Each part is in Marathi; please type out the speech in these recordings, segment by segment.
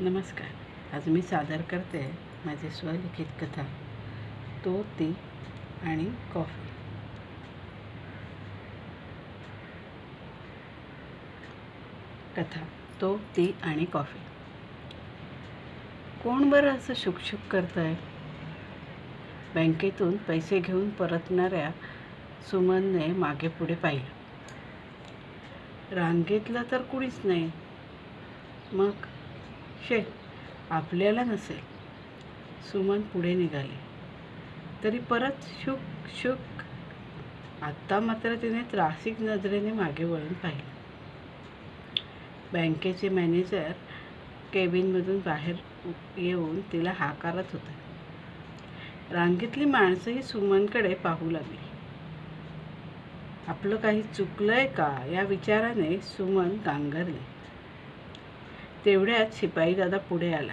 नमस्कार. आज मी सादर करते माझी स्वलिखित कथा. तो ती आणि कॉफी. कथा. तो ती आणि कॉफी. कोण बरं असं शुकशुक करतंय? बँकेतून पैसे घेऊन परतणाऱ्या सुमनने मागे पुढे पाहिलं. रांगेतलं तर कुणीच नाही. मग शे आपल्याला नसेल. सुमन पुढे निघाली. तरी परत शुक शुक आत्ता मात्र तिने त्रासिक नजरेने मागे वळून पाहिलं. बँकेचे मॅनेजर केबिनमधून बाहेर येऊन तिला हाकारत होते. रांगेतली माणसंही सुमनकडे पाहू लागली. आपलं काही चुकलंय का या विचाराने सुमन गांगरले. तेवढ्यात शिपाई दादा पुढे आला.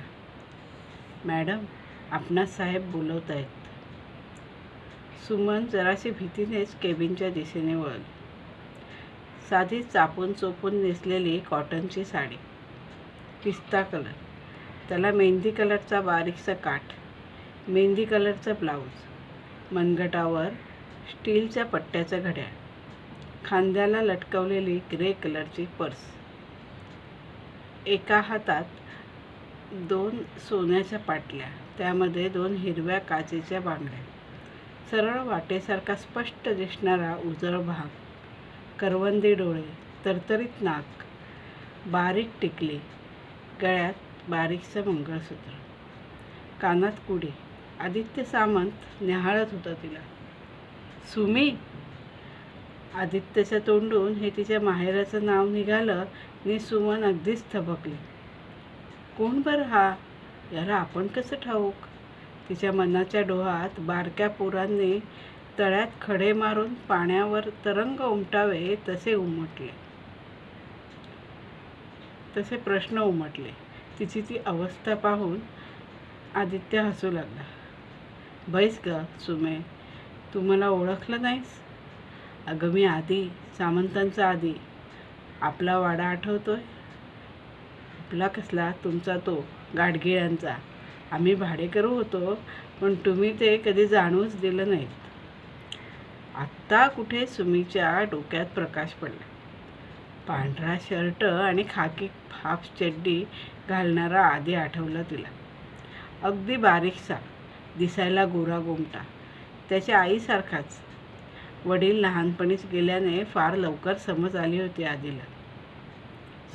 मॅडम आपणास साहेब बोलवत आहेत. सुमन जराशी भीतीनेच केबिनच्या दिशेने वळली. साधी चापून चोपून नेसलेली कॉटनची साडी. पिस्ता कलर. त्याला मेहंदी कलरचा बारीकसा काठ. मेहंदी कलरचा ब्लाऊज. मनगटावर स्टीलच्या पट्ट्याचं घड्याळ. खांद्याला लटकवलेली ग्रे कलरची पर्स. एका हातात दोन सोन्याच्या पाटल्या त्यामध्ये दोन हिरव्या काचेच्या बांगड्या. सरळ वाटेसारखा स्पष्ट दिसणारा उजळ भाग करवंदी डोळे तरतरीत नाक बारीक टिकली गळ्यात बारीकचं मंगळसूत्र. कानात कुडी आदित्य सामंत निहाळत होता तिला. सुमी! आदित्यच्या तोंडून हे तिच्या माहेराचं नाव निघालं नि सुमन अगदीच थबकली. कोण बरं हा? याला आपण कसं ठाऊक? तिच्या मनाच्या डोहात बारक्या पोरांनी तळ्यात खडे मारून पाण्यावर तरंग उमटावे तसे उमटले. तसे प्रश्न उमटले. तिची ती अवस्था पाहून आदित्य हसू लागला. बैस ग सुमे तू मला ओळखलं नाहीस? अगं मी आधी सामंतांचा आधी आपला वाडा आठवतोय? आपला कसला? तुमचा तो गाडगिळ्यांचा आम्ही भाडेकरू होतो पण तुम्ही ते कधी जाणूच दिलं नाहीत. आत्ता कुठे सुमीच्या डोक्यात प्रकाश पडला. पांढरा शर्ट आणि खाकी हाफ चड्डी घालणारा आधी आठवला तिला. अगदी बारीकसा दिसायला गोरा गोमटा. त्याच्या आईसारखाच. वडील लहानपणीच गेल्याने फार लवकर समज आली होती आधीला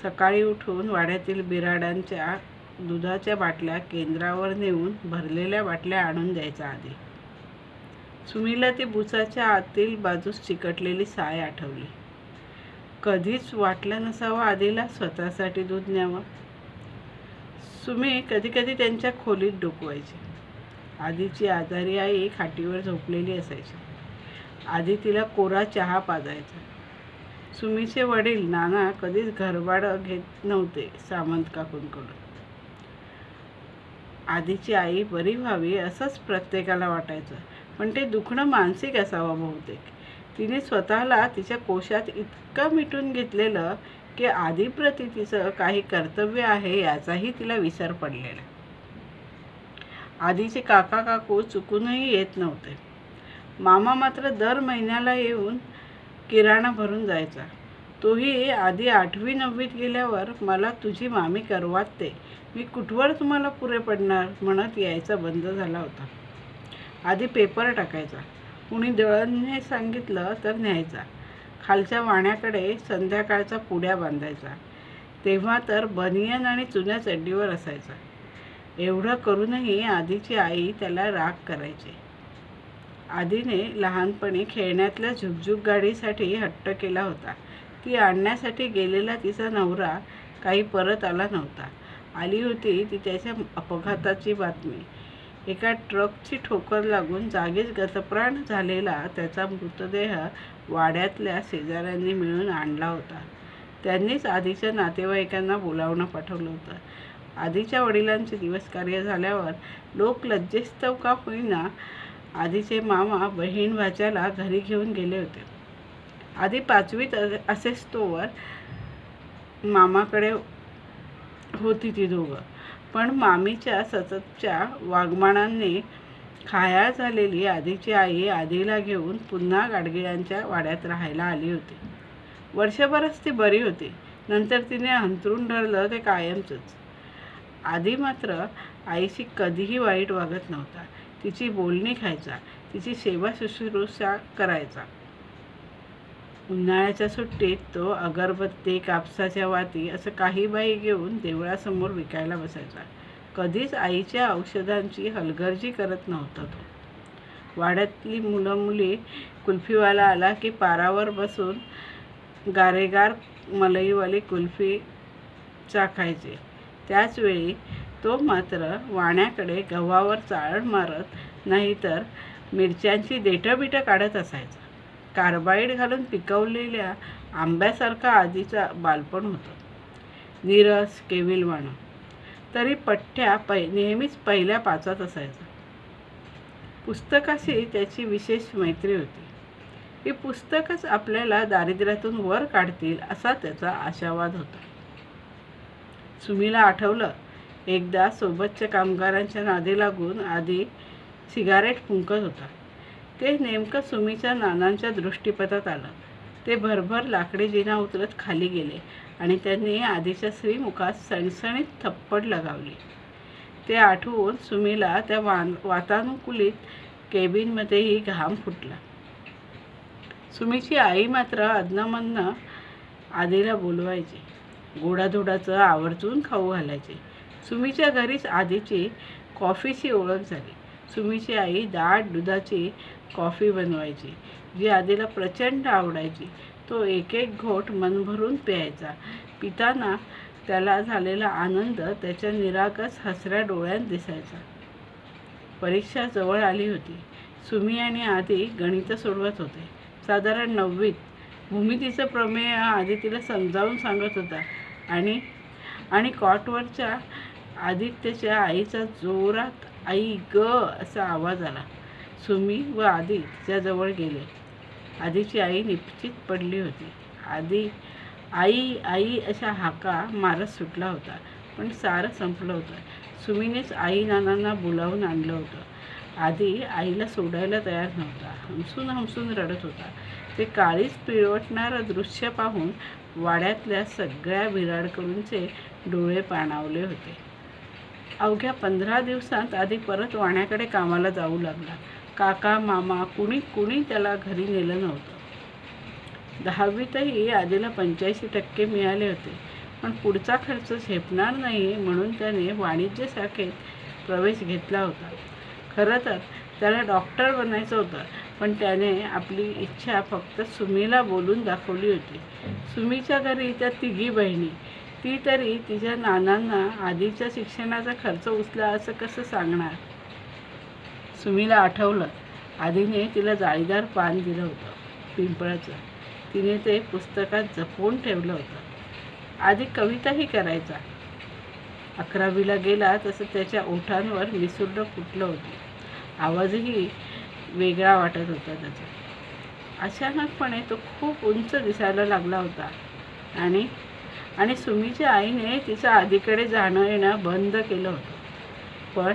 सकाळी उठून वाड्यातील बिराडांच्या दुधाच्या बाटल्या केंद्रावर नेऊन भरलेल्या बाटल्या आणून द्यायचा आधी. सुमीला ती बुचाच्या आतील बाजूस चिकटलेली साय आठवली. कधीच वाटलं नसावं आधीला स्वतःसाठी दूध न्यावं. सुमी कधी कधी त्यांच्या खोलीत डोकवायची. आधीची आजारी आई खाटीवर झोपलेली असायची. आधी तिला कोरा चहा पाजायचा. सुमीचे वडील नाना कधीच घरभाडं घेत नव्हते सामंत काकूंकडून. आधीची आई बरी व्हावी असंच प्रत्येकाला वाटायचं पण ते दुखणं मानसिक असावं बहुतेक. तिने स्वतःला तिच्या कोशात इतकं मिटून घेतलेलं की आधीप्रती तिचं काही कर्तव्य आहे याचाही तिला विसर पडलेला. आधीचे काका काकू चुकूनही येत नव्हते. मामा मात्र दर महिन्याला येऊन किराणा भरून जायचा. तोही आधी आठवी नववीत गेल्यावर मला तुझी मामी करवाते मी कुठवर तुम्हाला पुरे पडणार? म्हणत यायचा बंद झाला होता. आधी पेपर टाकायचा. कुणी दळणने सांगितलं तर न्यायचा. खालच्या वाण्याकडे संध्याकाळचा पुड्या बांधायचा. तेव्हा तर बनियन आणि चुन्या चड्डीवर असायचा. एवढं करूनही आधीची आई त्याला राग करायची. आधीने लहानपणी खेळण्यातल्या झुकझुक गाडीसाठी हट्ट केला होता. ती आणण्यासाठी गेलेला तिचा नवरा काही परत आला नव्हता. आली होती ती त्याच्या अपघाताची बातमी. एका ट्रकची ठोकर लागून जागीच गतप्राण झालेला त्याचा मृतदेह वाड्यातल्या शेजाऱ्यांनी मिळून आणला होता. त्यांनीच आधीच्या नातेवाईकांना बोलावणं पाठवलं होतं. आधीच्या वडिलांचे दिवसकार्य झाल्यावर लोक लज्जेस्तव का होईना आधीचे मामा बहीण भाच्याला घरी घेऊन गेले होते. आधी पाचवीत असेच तोवर मामाकडे होती ती दोघं. पण मामीच्या सततच्या वागमानांनी खाया झालेली आधीची आई आधीला घेऊन पुन्हा गाडगिळांच्या वाड्यात राहायला आली होती. वर्षभरच ती बरी होती. नंतर तिने अंतरून धरलं ते कायमचंच. आधी मात्र आईशी कधीही वाईट वागत नव्हता. तिची बोलणी खायचा तिची सेवा शुश्रूषा करायचा. उन्हाळ्याच्या सुट्टीत तो अगरबत्ती कापसाच्या वाती असं काही बाई घेऊन देवळासमोर विकायला बसायचा. कधीच आईच्या औषधांची हलगर्जी करत नव्हता तो. वाड्यातली मुलं मुली कुल्फीवाला आला की पारावर बसून गारेगार मलईवाली कुल्फी चाखायचे त्याचवेळी तो मात्र वाण्याकडे गव्हावर चाळण मारत नाहीतर मिरच्यांची देठंबिठं काढत असायचा. कार्बाईड घालून पिकवलेल्या आंब्यासारखा आधीचा बालपण होतं. नीरस केविलवाणं तरी पठ्ठ्या पै नेहमीच पहिल्या पाचात असायचा. पुस्तकाशी त्याची विशेष मैत्री होती. ही पुस्तकच आपल्याला दारिद्र्यातून वर काढतील असा त्याचा आशावाद होता. सुमीला आठवलं एकदा सोबतच्या कामगारांच्या नादी लागून आधी सिगारेट फुंकत होता. ते नेमकं सुमीच्या नानांच्या दृष्टीपथात आलं. ते भरभर लाकडी जिना उतरत खाली गेले आणि त्यांनी आधीच्या श्रीमुखात सणसणीत थप्पड लगावली. ते आठवून सुमीला त्या वान वातानुकूलित केबिनमध्येही घाम फुटला. सुमीची आई मात्र अदनामधनं आधीला बोलवायची. गोडाधोडाचं आवर्जून खाऊ घालायचे. सुमीच्या घरीच आधीची कॉफीची ओळख झाली. सुमीची आई दाट दुधाची कॉफी बनवायची जी आधीला प्रचंड आवडायची. तो एक एक घोट मनभरून प्यायचा. पिताना त्याला झालेला आनंद त्याच्या निरागस हसऱ्या डोळ्यात दिसायचा. परीक्षा जवळ आली होती. सुमी आणि आधी गणितं सोडवत होते. साधारण नववीत. भूमितीचं प्रमेय आधी तिला समजावून सांगत होता आणि आणि कॉटवरच्या आदित्यच्या आईचा जोरात आई ग असा आवाज आला. सुमी व आदी तिच्याजवळ गेले. आधीची आई निश्चित पडली होती. आधी आई आई अशा हाका मारत सुटला होता पण सारं संपलं होतं. सुमीनेच आई नानांना बोलावून आणलं होतं. आधी आईला सोडायला तयार नव्हता. हमसून हमसून रडत होता. ते काळीच पिळवटणारं दृश्य पाहून वाड्यातल्या सगळ्या बिराडकडूनचे डोळे पाणावले होते. अवघ्या पंधरा दिवसांत आधी परत वाण्याकडे कामाला जाऊ लागला. काका मामा कुणी कुणी त्याला घरी नेलं नव्हतं. दहावीतही आधीला पंच्याऐंशी टक्के मिळाले होते. पण पुढचा खर्च झेपणार नाही म्हणून त्याने वाणिज्य शाखेत प्रवेश घेतला होता. खरं तर त्याला डॉक्टर बनायचं होतं पण त्याने आपली इच्छा फक्त सुमीला बोलून दाखवली होती. सुमीच्या घरी त्या तिघी बहिणी ती तरी तिच्या नानांना आधीच्या शिक्षणाचा खर्च उचला असं कसं सांगणार? सुमीला आठवलं. आधीने तिला जाळीदार पान दिलं होतं पिंपळाचं. तिने ते पुस्तकात जपून ठेवलं होतं. आधी कविताही करायचा. अकरावीला गेला तसं त्याच्या ओठांवर मिसुर्ड फुटलं होतं. आवाजही वेगळा वाटत होता त्याचा. अचानकपणे तो खूप उंच दिसायला लागला होता आणि आणि सुमीच्या आईने तिचं आधीकडे जाणं येणं बंद केलं होतं. पण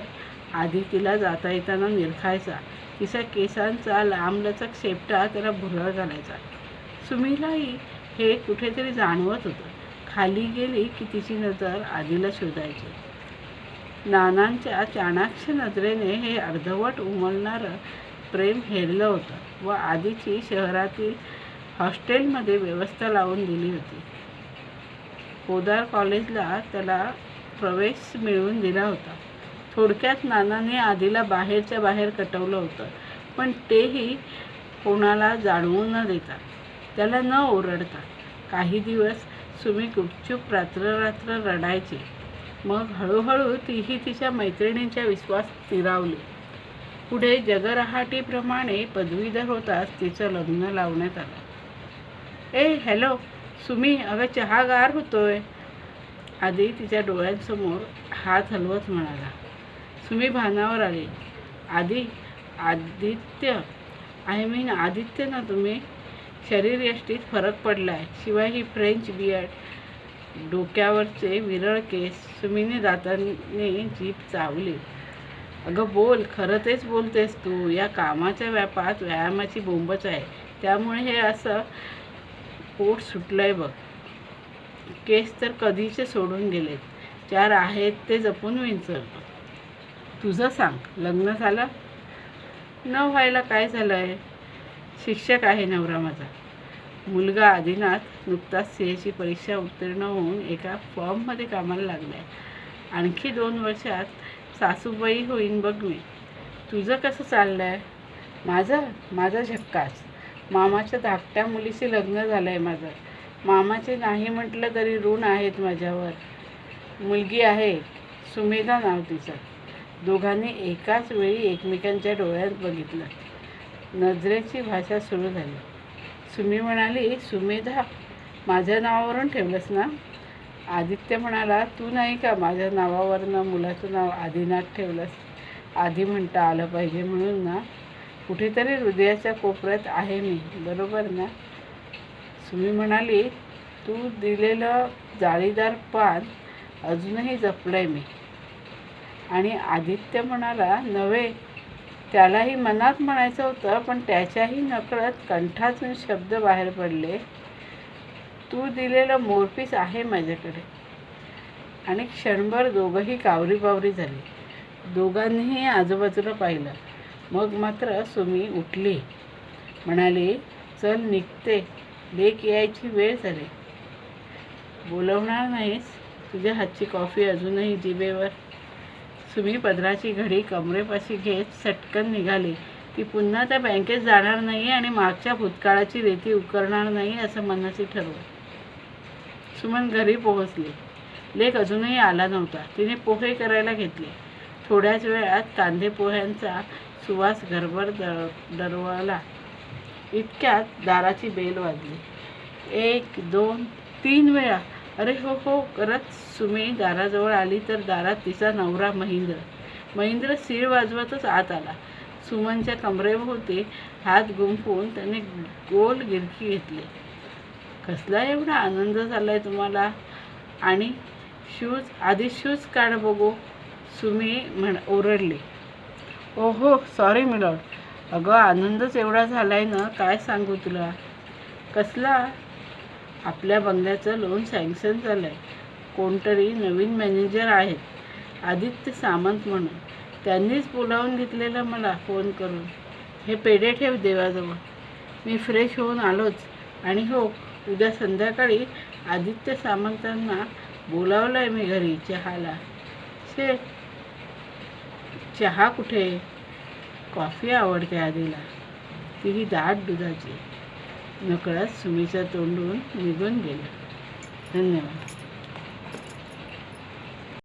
आधी तिला जाता येताना निरखायचा. तिच्या केसांचा लांबलचक शेपटा त्याला भुरळ घालायचा. सुमीलाही हे कुठेतरी जाणवत होतं. खाली गेली की तिची नजर आधीला शोधायची. नानांच्या चाणाक्ष नजरेने हे अर्धवट उमलणारं प्रेम हेरलं होतं व आधीची शहरातील हॉस्टेलमध्ये व्यवस्था लावून दिली होती. पोदार कॉलेजला त्याला प्रवेश मिळवून दिला होता. थोडक्यात नानाने आधीला बाहेरच्या बाहेर कटवलं होतं पण तेही कोणाला जाणवून न देता. त्याला न ओरडता काही दिवस सुमी गुपचूप रात्र रात्र रडायची. मग हळूहळू तीही तिच्या मैत्रिणींच्या विश्वास स्थिरावली. पुढे जगरहाटीप्रमाणे पदवीधर होताच तिचं लग्न लावण्यात आलं. ए हॅलो सुमी अगं चहा गार होतोय. आधी तिच्या डोळ्यांसमोर हात हलवत म्हणाला. सुमी भानावर आली. आधी आदित्य आय मीन आदित्य ना तुम्ही? शरीर यष्टीत फरक पडला आहे शिवाय ही फ्रेंच बियर्ड डोक्यावरचे विरळ केस सुमीने दातांनी जीभ चावली. अगं बोल खरं तेच बोलतेस तू. या कामाच्या व्यापात व्यायामाची बोंबच आहे. त्यामुळे हे असं पोट सुटलंय बघ. केस तर कधीचे सोडून गेलेत. चार आहेत ते जपून विंचर. तुझं सांग लग्न झालं? न व्हायला काय झालं आहे शिक्षक आहे नवरा माझा. मुलगा आदिनाथ नुकताच सी एची परीक्षा उत्तीर्ण होऊन एका फॉर्ममध्ये कामाला लागला आहे आणखी दोन वर्षात सासूबाई होईन बघ मी. तुझं कसं चाललं आहे माझं? माझं झक्काच मामाच्या धाकट्या मुलीशी लग्न झालं आहे माझं. मामाचे नाही म्हटलं तरी ऋण आहेत माझ्यावर. मुलगी आहे सुमेधा नाव तिचं. दोघांनी एकाच वेळी एकमेकांच्या डोळ्यात बघितलं. नजरेची भाषा सुरू झाली. सुमी म्हणाली सुमेधा माझ्या नावावरून ठेवलंस ना? आदित्य म्हणाला तू नाही का माझ्या नावावरनं मुलाचं नाव आदिनाथ ठेवलंस? आधी म्हणता आलं पाहिजे म्हणून ना? कुठेतरी हृदयाच्या कोपऱ्यात आहे मी. बरोबर ना? सुमी म्हणाली तू दिलेलं जाळीदार पान अजूनही जपलंय मी. आणि आदित्य म्हणाला नव्हे त्यालाही मनात म्हणायचं होतं पण त्याच्याही नकळत कंठातून शब्द बाहेर पडले. तू दिलेलं मोरपीस आहे माझ्याकडे. आणि क्षणभर दोघंही कावरीबावरी झाली. दोघांनीही आजूबाजूला पाहिलं. मग मात्र सुमी उठली. म्हणाली चल निघते. लेक यायची वेळ झाली. बोलवणार नाहीस? तुझ्या हातची कॉफी अजूनही जिभेवर. सुमी पदराची घडी कमरेपाशी घेत सटकन निघाली. ती पुन्हा त्या बँकेत जाणार नाही आणि मागच्या भूतकाळाची रेती उकरणार नाही असं मनाशी ठरवलं. सुमन घरी पोहोचली. लेक अजूनही आला नव्हता. तिने पोहे करायला घेतले. थोड्याच वेळात कांदे पोह्यांचा सुवास घरभर दर दरवळला इतक्यात दाराची बेल वाजली. एक दोन तीन वेळा. अरे हो हो करत सुमी दाराजवळ आली तर दारात तिचा नवरा महेंद्र. महेंद्र सीळ वाजवतच आत आला. सुमनच्या कमरेभोवती हात गुंफून त्याने गोल गिरकी घेतली. कसला एवढा आनंद झाला आहे तुम्हाला? आणि शूज आधी शूज काढ बघू. सुमे म्हण ओरडली. ओहो सॉरी मिलॉर्ड अगं आनंदच एवढा झालाय ना काय सांगू तुला? कसला? आपल्या बंगल्याचं लोन सँक्शन झालं आहे कोणतरी नवीन मॅनेजर आहेत. आदित्य सामंत म्हणून. त्यांनीच बोलावून घेतलेलं मला फोन करून. हे पेढे ठेव देवाजवळ. मी फ्रेश होऊन आलोच. आणि हो उद्या संध्याकाळी आदित्य सामंतांना बोलावलं आहे मी घरी चहाला. शेठ चहा कुठे? कॉफी आवडते आधीला. तीही दाट दुधाची. नकळत सुमीच्या तोंडून निघून गेलं. धन्यवाद.